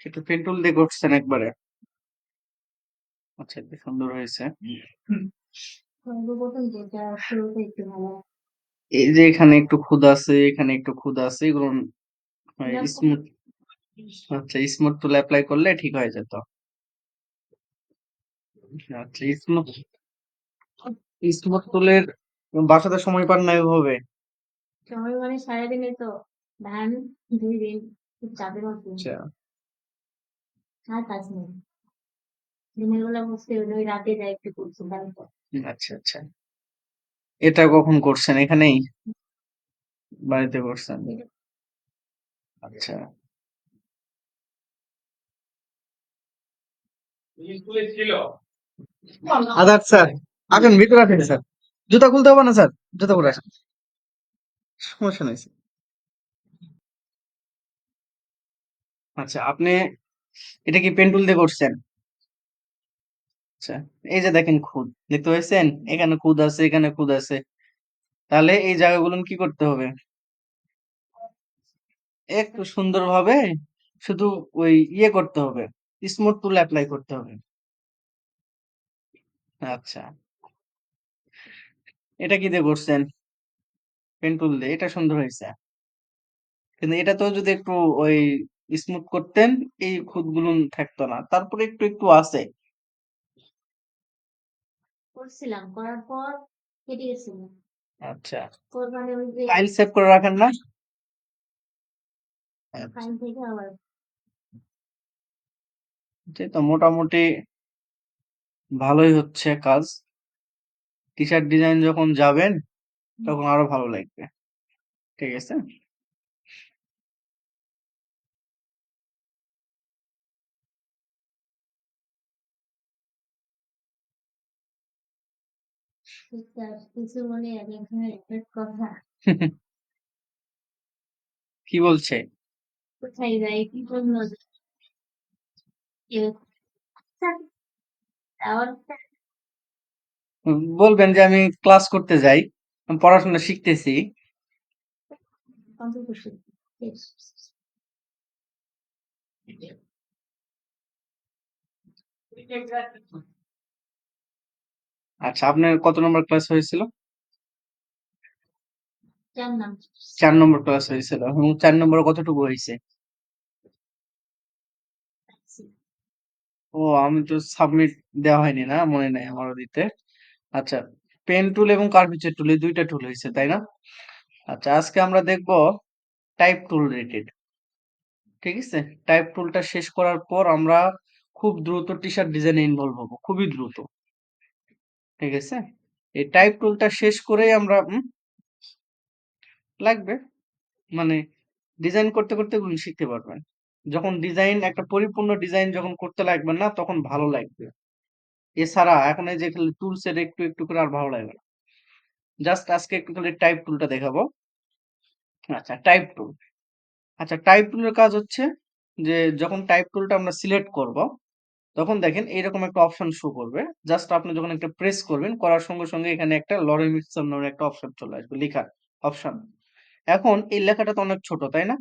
সেটা pen tool দিয়ে করছেন একবারে। আচ্ছা বেশ সুন্দর হয়েছে। একটু এই যে এখানে একটু খুদ আছে এখানে একটু খুদ আছে এগুলো স্মুথ আচ্ছা স্মুথ টুল অ্যাপ্লাই করলে ঠিক হয়ে যেত। আচ্ছা স্মুথ স্মুথ টুলের বাসাতে সময় পান না এভাবে। সময় মানে সারাদিনে তো ধান দুই দিন চাপের মধ্যে। আচ্ছা। আর কাজ নেই। দিনের বেলা বসে ওই রাতে যাই একটু করছি তারপর আচ্ছা আচ্ছা। এটা কখন করছেন? এখানেই? বাড়িতে করছেন? আচ্ছা। আদার স্যার আসেন ভিতরে আসেন স্যার। জুতা খুলতে হবে না স্যার। জুতা পরে আসেন। সমস্যা নেই আচ্ছা আপনি এটা কি পেন্টুল দিয়ে করছেন? আচ্ছা এই যে দেখেন খুদ, দেখতে পাচ্ছেন এখানে খুদ আছে, এখানে খুদ আছে। তাহলে এই জায়গাগুলো কি করতে হবে? একটু সুন্দরভাবে শুধু ওই ইয়ে করতে হবে স্মুথ টুল অ্যাপ্লাই করতে হবে। আচ্ছা। এটা কি দিয়ে করছেন? পেন টুল দিয়ে, এটা সুন্দর হয়েছে। কিন্তু এটা তো যদি একটু ওই স্মুথ করতেন এই খুঁতগুলো থাকতো না। তারপরে একটু একটু আছে। করছিলাম করার পর কেটে গেছিল আচ্ছা। ফাইল সেভ করে রাখেন না? ফাইল থেকে আবার তো মোটামুটি ভালোই হচ্ছে কাজ। টি শার্ট ডিজাইন যখন যাবেন তখন আরও ভালো লাগবে। ঠিক আছে? কিছু মনে কথা কি বলছে? কোথায় যাই কি বলবেন যে আমি ক্লাস করতে যাই আমি পড়াশোনা শিখতেছি। কন্ট্রোল করছি আচ্ছা আপনার কত নম্বর ক্লাস হয়েছিল? চার নম্বর ক্লাস হয়েছিল এবং চার নম্বর কতটুকু হয়েছে? ও আমি তো সাবমিট দেওয়া হয়নি না মনে নাই আমারও দিতে আচ্ছা পেন টুল এবং কার্ভেচার টুল এই দুইটা টুল হয়েছে তাই না? আচ্ছা আজকে আমরা দেখব টাইপ টুল রিলেটেড ঠিক আছে? টাইপ টুলটা শেষ করার পর আমরা খুব দ্রুত টি শার্ট ডিজাইনে ইনভলভ হব খুবই দ্রুত। ঠিক আছে? এই টাইপ টুলটা শেষ করেই আমরা লাগবে। মানে ডিজাইন করতে করতে শিখতে পারবেন। যখন ডিজাইন একটা পরিপূর্ণ ডিজাইন যখন করতে লাগবে না, তখন ভালো লাগবে। এছাড়া এখন এই যে টুলস এর একটু একটু করে আর ভালো লাগবে না। জাস্ট আজকে একটু খালি টাইপ টুলটা দেখাবো। আচ্ছা টাইপ টুল আচ্ছা টাইপ টুলের কাজ হচ্ছে যে, যখন টাইপ টুলটা আমরা সিলেক্ট করব তখন দেখেন এইরকম একটা অপশন শো করবে। জাস্ট আপনি যখন একটা প্রেস করবেন, করার সঙ্গে সঙ্গে এখানে একটা লরেমিক্সন নামের একটা অপশন চলে আসবে, লেখার অপশন এখন এই লেখাটা তো অনেক ছোট, তাই না?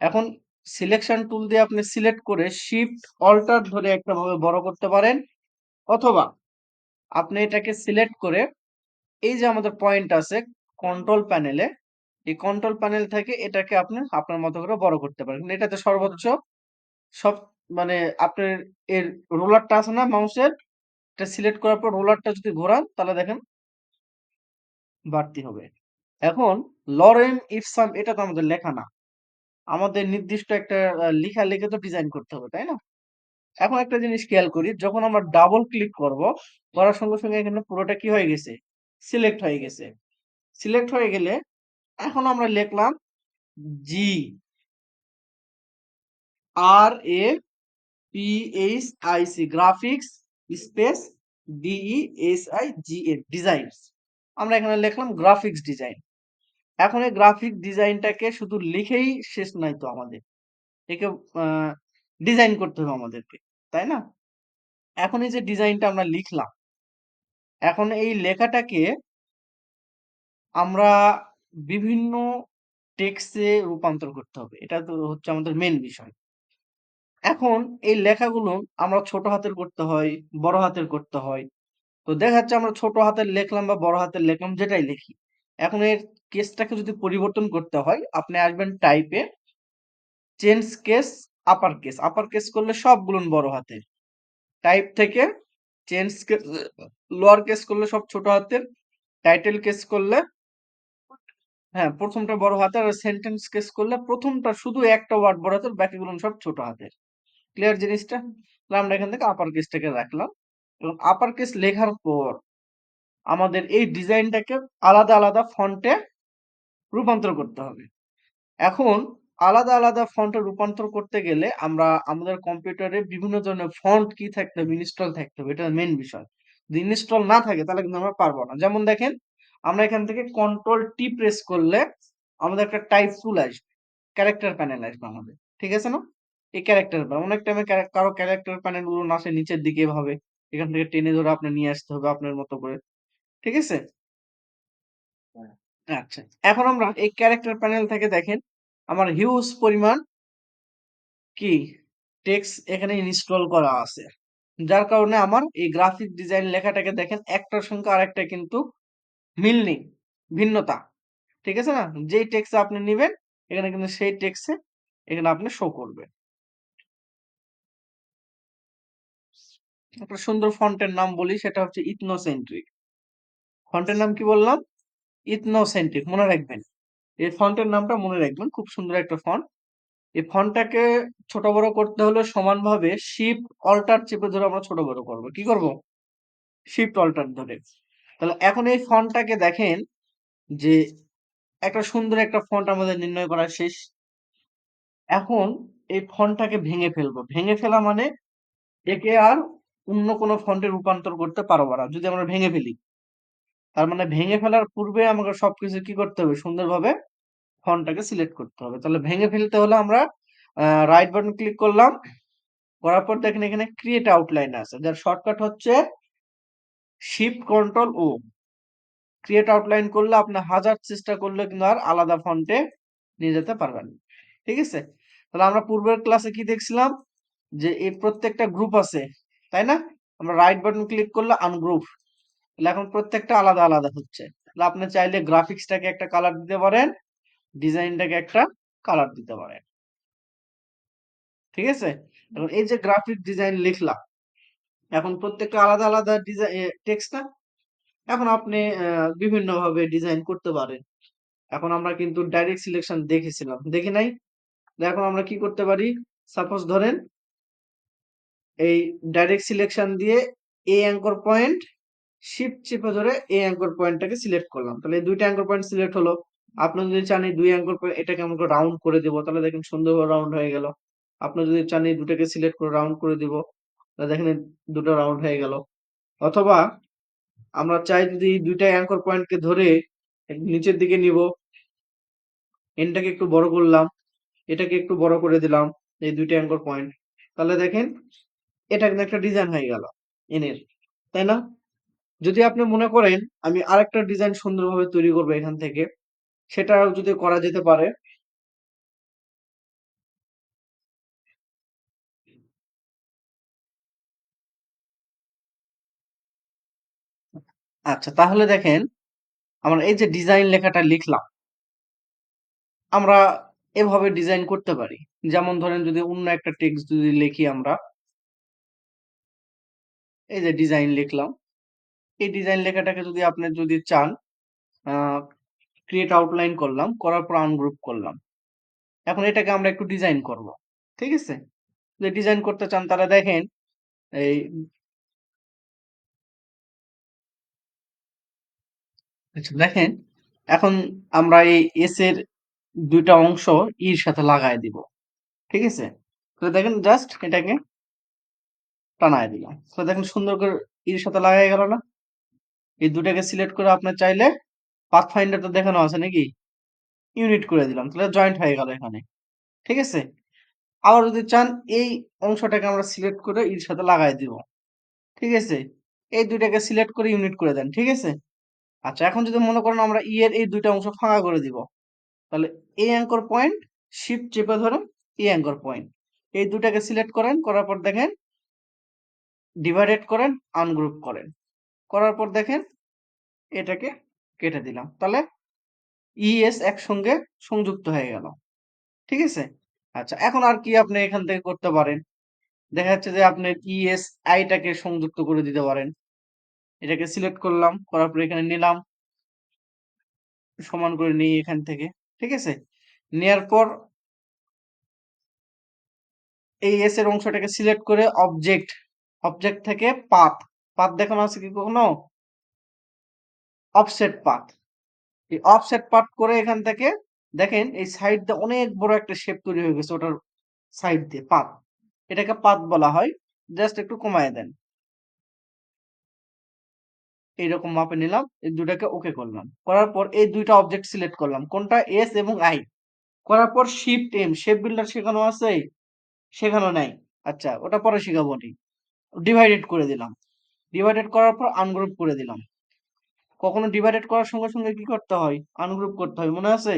এখন সিলেকশন টুল দিয়ে আপনি সিলেক্ট করে শিফট অল্টার ধরে একটা ভাবে বড় করতে পারেন। অথবা আপনি এটাকে সিলেক্ট করে এই যে আমাদের পয়েন্ট আছে কন্ট্রোল প্যানেলে এই কন্ট্রোল প্যানেল থেকে এটাকে আপনি আপনার মতো করে বড় করতে পারেন। এটাতে সর্বোচ্চ সব মানে আপনার এর রোলারটা আছে না মাউসের? এটা সিলেক্ট করার পর রোলারটা যদি ঘোরান, তাহলে দেখেন বাড়তি হবে। এখন লরেম ইফসাম এটা তো আমাদের লেখা না। আমাদের নির্দিষ্ট একটা লেখা লিখে তো ডিজাইন করতে হবে, তাই না? এখন একটা জিনিস খেয়াল করি, যখন আমরা ডাবল ক্লিক করব, করার সঙ্গে সঙ্গে এখানে পুরোটা কি হয়ে গেছে? সিলেক্ট হয়ে গেছে। সিলেক্ট হয়ে গেলে এখন আমরা লিখলাম G R A P H I C graphics space D E S designs আমরা এখানে লিখলাম গ্রাফিক্স ডিজাইন এখন এই গ্রাফিক ডিজাইনটাকে শুধু লিখেই শেষ নাই তো আমাদের। একে ডিজাইন করতে হবে আমাদেরকে, তাই না? এখন এই যে ডিজাইনটা আমরা লিখলাম, এখন এই লেখাটাকে আমরা বিভিন্ন টেক্সটে রূপান্তর করতে হবে। এটা তো হচ্ছে আমাদের মেন বিষয়। এখন এই লেখাগুলো আমরা ছোট হাতের করতে হয়, বড় হাতের করতে হয়। তো দেখা যাচ্ছে আমরা ছোট হাতের লিখলাম বা বড় হাতের লিখলাম যেটাই লিখি। এখন এর কেসটাকে যদি পরিবর্তন করতে হয়, আপনি আসবেন টাইপে change case upper case. Upper case করলে সবগুলো বড় হাতের। টাইপ থেকে চেঞ্জ কেস লোয়ার কেস করলে সব ছোট হাতের। টাইটেল কেস করলে হ্যাঁ, প্রথমটা বড় হাতের আর সেন্টেন্স কেস করলে প্রথমটা শুধু একটা ওয়ার্ড বড় হাতের বাকিগুলো সব ছোট হাতের। ক্লিয়ার জিনিসটা? আমরা এখান থেকে আপার কেসটাকে রাখলাম এবং আপার কেস লেখার পর আমাদের এই ডিজাইনটাকে আলাদা, আলাদা ফন্টে রূপান্তর করতে হবে। এখন আলাদা, আলাদা ফন্টে রূপান্তর করতে গেলে আমরা আমাদের কম্পিউটারে বিভিন্ন ধরনের ফন্ট কি থাকতে হবে, ইনস্টল থাকতে হবে। এটা মেন বিষয়। যদি ইনস্টল না থাকে তাহলে কিন্তু আমরা পারব না। যেমন দেখেন আমরা এখান থেকে কন্ট্রোল টি প্রেস করলে আমাদের একটা টাইপ টুল আসবে। ক্যারেক্টার প্যানেল আসবে আমাদের। ঠিক আছে না? এই ক্যারেক্টার প্যানেল অনেক টাইমে কারও ক্যারেক্টার প্যানেলগুলো আসে নিচের দিকে এভাবে। এখান থেকে টেনে ধরে আপনার নিয়ে আসতে হবে আপনার মতো করে। ঠিক আছে? আচ্ছা। এখন আমরা এই ক্যারেক্টার প্যানেল থেকে দেখেন আমার হিউজ পরিমাণ কি টেক্সট এখানে ইনস্টল করা আছে। যার কারণে আমার এই গ্রাফিক ডিজাইন লেখাটাকে দেখেন একটার সঙ্গে আরেকটা কিন্তু মিল নেই, ভিন্নতা। ঠিক আছে না? যেই টেক্সট আপনি নিবেন এখানে কিন্তু সেই টেক্সটে এখানে আপনি শো করবে। একটা সুন্দর ফন্টের নাম বলি, সেটা হচ্ছে ইথনোসেন্ট্রিক। ফন্টের নাম কি বললাম? ইথনোসেন্ট্রিক, মনে রাখবেন। এই ফন্টের নামটা মনে রাখবেন। খুব সুন্দর একটা ফন্ট। এই ফন্টটাকে ছোট বড় করতে হলে সমানভাবে শিফট অল্টার চেপে ধরে আমরা ছোট বড় করব। কি করব? শিফট অল্টার ধরে। তাহলে এখন এই ফন্টটাকে দেখেন যে একটা সুন্দর একটা ফন্ট আমাদের নির্ণয় করা শেষ। এখন এই ফন্টটাকে ভেঙে ফেলব। ভেঙে ফেলা মানে একে আর অন্য কোনো ফন্টে রূপান্তর করতে পারব না। যদি আমরা ভেঙে ফেলি। তার মানে ভেঙে ফেলার পূর্বে আমাকে সবকিছু কি করতে হবে? সুন্দরভাবে ফন্টটাকে সিলেক্ট করতে হবে। তাহলে ভেঙে ফেলতে হলে আমরা রাইট বাটন ক্লিক করলাম। করার পর দেখেন এখানে ক্রিয়েট আউটলাইন আছে। যার শর্টকাট হচ্ছে shift control O. Create outline করলে আপনি হাজার চেষ্টা করলে কিন্তু আর আলাদা ফন্টে নিয়ে যেতে পারবেন। ঠিক আছে? তাহলে আমরা পূর্বের ক্লাসে কি দেখছিলাম? যে এই প্রত্যেকটা গ্রুপ আছে। তাই না? আমরা রাইট বাটন ক্লিক করলে আনগ্রুপ। তাহলে এখন প্রত্যেকটা আলাদা, আলাদা হচ্ছে। তাহলে আপনি চাইলে গ্রাফিক্সটাকে একটা কালার দিতে পারেন, ডিজাইনটাকে একটা কালার দিতে পারেন। ঠিক আছে? এখন এই যে গ্রাফিক ডিজাইন লিখলাম। এখন প্রত্যেকটা আলাদা, আলাদা ডিজাই এ টেক্সট না? এখন আপনি বিভিন্নভাবে ডিজাইন করতে পারেন। এখন আমরা কিন্তু ডাইরেক্ট সিলেকশন দেখেছিলাম। দেখি নাই? এখন আমরা কি করতে পারি? সাপোজ ধরেন এই ডাইরেক্ট সিলেকশন দিয়ে এ অ্যাঙ্কর পয়েন্ট শিফট চেপে ধরে এ অ্যাঙ্কর পয়েন্টটাকে সিলেক্ট করলাম। তাহলে এই দুইটা অ্যাঙ্কর পয়েন্ট সিলেক্ট হলো। আপনি যদি চান এই ২ অ্যাঙ্কর পয়েন্ট এটাকে আমরা রাউন্ড করে দেব। তাহলে দেখেন সুন্দরভাবে রাউন্ড হয়ে গেল। আপনি যদি চান এই ২ টাকে সিলেক্ট করে রাউন্ড করে দিব। তাহলে দেখেন দুটো রাউন্ড হয়ে গেল। অথবা আমরা চাই যদি ২ অ্যাঙ্কর পয়েন্টকে ধরে নিচের দিকে নিব। এনটাকে একটু বড় করলাম। এটাকে একটু বড় করে দিলাম। এই দুইটা অ্যাঙ্কর পয়েন্ট। তাহলে দেখেন এটা কিন্তু একটা ডিজাইন হয়ে গেল এনের। তাই না? যদি আপনি মনে করেন আমি আরেকটা ডিজাইন সুন্দরভাবে তৈরি করব এখান থেকে, সেটাও যদি করা যেতে পারে। আচ্ছা তাহলে দেখেন, আমরা এই যে ডিজাইন লেখাটা লিখলাম। আমরা এভাবে ডিজাইন করতে পারি। যেমন ধরেন যদি অন্য একটা টেক্সট যদি লিখি আমরা এই যে ডিজাইন লিখলাম। এই ডিজাইন লেখাটাকে যদি আপনি যদি চান ক্রিয়েট আউটলাইন করলাম। করার পর আনগ্রুপ করলাম। এখন এটাকে আমরা একটু ডিজাইন করব। ঠিক আছে? যদি ডিজাইন করতে চান তাহলে দেখেন এই আচ্ছা দেখেন, এখন আমরা এই এস এর দুইটা অংশ ইর সাথে লাগায় দিব। ঠিক আছে? দেখেন জাস্ট এটাকে টানায় দিলাম। তো দেখেন সুন্দর করে ইর সাথে লাগাই গেল না? এই দুটাকে সিলেক্ট করে আপনার চাইলে পাথফাইন্ডার তো দেখানো আছে নাকি? ইউনিট করে দিলাম। তাহলে জয়েন্ট হয়ে গেল এখানে। ঠিক আছে? আবার যদি চান, এই অংশটাকে আমরা সিলেক্ট করে ইর সাথে লাগায় দিব। ঠিক আছে? এই ২ টাকে সিলেক্ট করে ইউনিট করে দেন। ঠিক আছে? আচ্ছা এখন যদি মনে করেন আমরা ই এর এই ২ টা অংশ ফাঁকা করে দিব। তাহলে এই অ্যাঙ্কর পয়েন্ট শিফট চেপে ধরে এই অ্যাঙ্কর পয়েন্ট। এই দুটাকে সিলেক্ট করেন, করার পর দেখেন ডিভাইডেড করেন আনগ্রুপ করেন। করার পর দেখেন, এটাকে কেটে দিলাম। তাহলে ইএস একসঙ্গে সংযুক্ত হয়ে গেল। ঠিক আছে? আচ্ছা এখন আর কি আপনি এখান থেকে করতে পারেন? দেখা যাচ্ছে যে আপনি ইএস আইটাকে সংযুক্ত করে দিতে পারেন। এটাকে সিলেক্ট করলাম, করার পর এখানে নিলাম। সমান করে নিই এখান থেকে। ঠিক আছে? নেয়ার পর এই এস এর অংশটাকে সিলেক্ট করে অবজেক্ট অবজেক্ট থেকে পাথ। পাথ দেখানো আছে কি কখনো? Offset path. এই অফসেট পাথ করে এখান থেকে দেখেন এই সাইড দিয়ে অনেক বড় একটা শেপ তৈরি হয়ে গেছে ওটার সাইড দিয়ে পাত এটাকে পাত বলা হয়। জাস্ট একটু কমায় দেন। এইরকম মাপে নিলাম, এই দুটাকে ওকে করলাম। করার পর এই দুইটা অবজেক্ট সিলেক্ট করলাম। কোনটা? এস এবং আই করার পর শিফট এম শেপ বিল্ডার শেখানো আছে? শেখানো নাই। আচ্ছা ওটা পরে শেখাবো নি। ডিভাইডেড করে দিলাম। ডিভাইডেড করার পর আনগ্রুপ করে দিলাম। কখনো ডিভাইডেড করার সঙ্গে সঙ্গে কি করতে হয়? আনগ্রুপ করতে হয়। মনে আছে?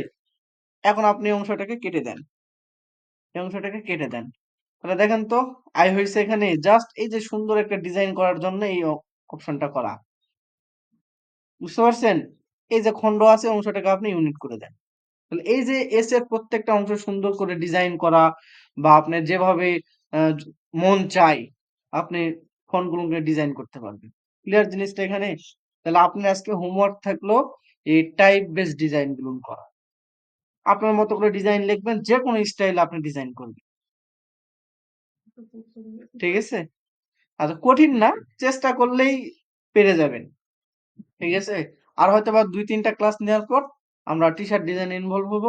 এখন আপনি অংশটাকে কেটে দেন। এই অংশটাকে কেটে দেন। তাহলে দেখেন তো আই হয়েছে এখানে জাস্ট এই যে সুন্দর একটা ডিজাইন করার জন্য এই অপশনটা করা। বুঝতে পারছেন? এই যে খণ্ড আছে, অংশটাকে আপনি ইউনিট করে দেন। তাহলে এই যে এস এর প্রত্যেকটা অংশ সুন্দর করে ডিজাইন করা বা আপনি যেভাবে মন চাই আপনি ফন্টগুলোকে ডিজাইন করতে পারবেন। ক্লিয়ার জিনিসটা এখানে? তাহলে আপনি আজকে হোমওয়ার্ক থাকল এই টাইপ বেস ডিজাইনগুলো করা। আপনার মতো করে ডিজাইন লিখবেন যে কোনো স্টাইল আপনি ডিজাইন করবেন। ঠিক আছে? আর কঠিন না, চেষ্টা করলেই পেরে যাবেন। ঠিক আছে? আর হয়তো বা দুই তিনটা ক্লাস নেওয়ার পর আমরা টি শার্ট ডিজাইন ইনভলভ হব।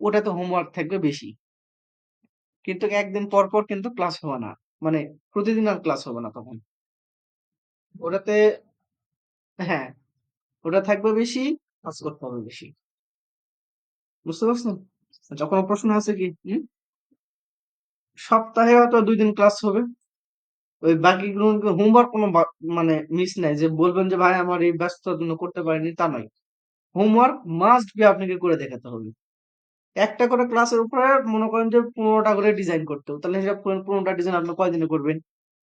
ওটাতে হোমওয়ার্ক থাকবে বেশি। কিন্তু একদিন পর পর কিন্তু ক্লাস হবে না। মানে প্রতিদিন আর ক্লাস হবে না তখন। ওটাতে হ্যাঁ ওটা থাকবে বেশি কাজ করতে হবে বেশি। বুঝতে পারছেন? কোনো প্রশ্ন আছে কি সপ্তাহে হয়তো দুই দিন ক্লাস হবে। ওই বাকিগুলো হোমওয়ার্ক কোনো মানে মিস নাই যে বলবেন যে ভাই আমার এই ব্যস্ততার জন্য করতে পারিনি তা নয়। হোমওয়ার্ক মাস্ট বি আপনাকে করে দেখাতে হবে। একটা করে ক্লাসের উপরে মনে করেন যে পনেরোটা করে ডিজাইন করতে হবে। তাহলে করেন পনেরোটা ডিজাইন আপনি কয়দিনে করবেন?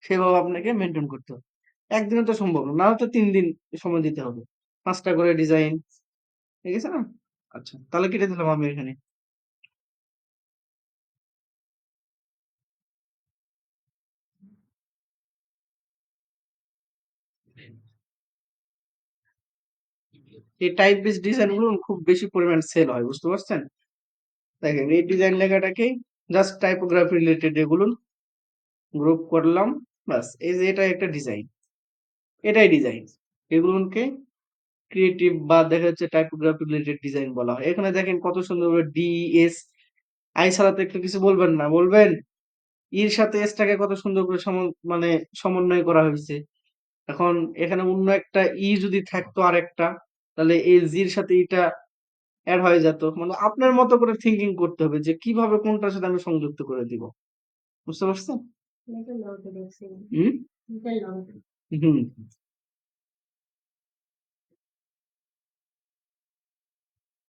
সেভাবে আপনাকে মেনটেন করতে হবে। একদিনে তো সম্ভব না হয়তো তিন দিন সময় দিতে হবে। পাঁচটা করে ডিজাইন ঠিক আছে না? আচ্ছা তাহলে কেটে দিলাম আমি এখানে। এই টাইপ বেস ডিজাইনগুলো খুব বেশি পরিমাণ সেল হয়, বুঝতে পারছেন? দেখেন, এই ডিজাইন লেখাটাকে জাস্ট টাইপোগ্রাফি রিলেটেড এগুলো গ্রুপ করলাম বাস এই যে এটা একটা ডিজাইন এটাই ডিজাইন এগুলোকে ক্রিয়েটিভ বা দেখা যাচ্ছে টাইপোগ্রাফি রিলেটেড ডিজাইন বলা হয়। এখানে দেখেন কত সুন্দর করে ডি এস আই ছাড়া তো একটু কিছু বলবেন না, বলবেন? ইর সাথে এসটাকে কত সুন্দর করে মানে সমন্বয় করা হয়েছে। এখন এখানে অন্য একটা ই যদি থাকতো আরেকটা, তাহলে এই জির সাথে ইটা অ্যাড হয়ে যেত। মানে আপনার মতো করে থিঙ্কিং করতে হবে যে কীভাবে কোনটার সাথে আমি সংযুক্ত করে দিব। বুঝতে পারছেন? হুম।